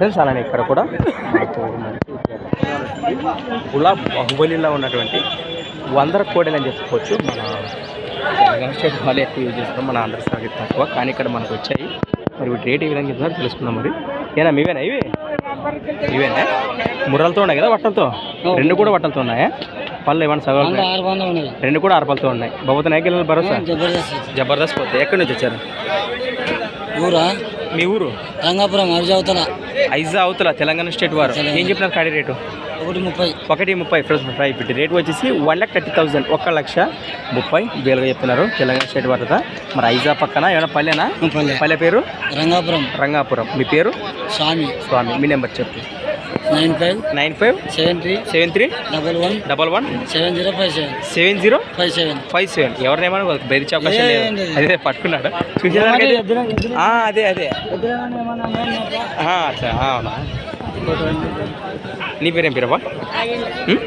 Friends అలానే ఇక్కడ కూడా మనకు మంచి గులా బాహుబలిలో ఉన్నటువంటి వందర కోడలు అని చెప్పుకోవచ్చు. మన తెలంగాణ స్టేట్ వాళ్ళు ఎక్కువ యూజ్ చేస్తాం మన ఆంధ్ర సాగి తక్కువ. కానీ ఇక్కడ మనకు వచ్చాయి. మరి వీటి రేట్ ఏ విధంగా ఇస్తున్నారు తెలుసుకుందాం మరి. ఏనా మీవేనా? ఇవి? ఇవేనా? ముర్రలతో ఉన్నాయి కదా వట్టలతో? రెండు కూడా వట్టలతో ఉన్నాయా? పళ్ళు ఏమన్నా సగం రెండు కూడా ఆరుపలతో ఉన్నాయి. బాబుతున్నాయి గిల్లలు భరోసా? జబర్దస్త్ జబర్దస్త్ పోతే ఎక్కడి నుంచి వచ్చారు? ఊరా? మీ ఊరు? రంగాపురం అవి ఐజా అవతల తెలంగాణ స్టేట్ వారు. ఏం చెప్పినారు కాడి రేటు? ఒకటి ముప్పై. ఒకటి ముప్పై. ఫ్రెండ్స్ ప్రైస్ పెట్టి రేట్ వచ్చేసి వన్ ల్యాక్ థర్టీ థౌసండ్. ఒక లక్ష ముప్పై వేలుగా చెప్తున్నారు తెలంగాణ స్టేట్ వారు మరి ఐజా పక్కన ఏమైనా పల్లెనా? పల్లె. పల్లె పేరు? రంగాపురం. రంగాపురం. మీ పేరు? స్వామి. స్వామి. మీ నెంబర్ చెప్పు. Nine five nine five seven three seven three double one double one seven zero five seven seven zero five seven five seven. వాళ్ళకి బెదిరించే అవకాశం లేదు? అదే పట్టుకున్నాడు? చూసేదానికి ఆ, అదే అదే. అట్లా ఆ, అవునా? నీ పేరేం పేరబ్బా ఉం?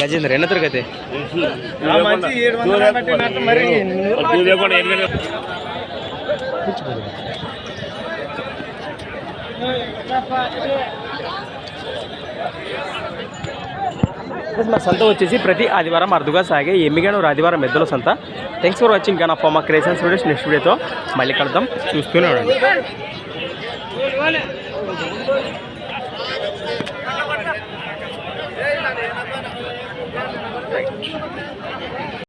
గజేంద్ర. ఎన్న తరగతి? మా సంత వచ్చేసి ప్రతి ఆదివారం అరుదుగా సాగే ఎమ్మిగాను ఆదివారం ఎద్దుల సంత. థ్యాంక్స్ ఫర్ వాచింగ్ కానీ ఫార్ మా క్రియేషన్స్ వీడియోస్ నెక్స్ట్ వీడియోతో మళ్ళీ కలుద్దాం. చూస్తూనే ఉండండి.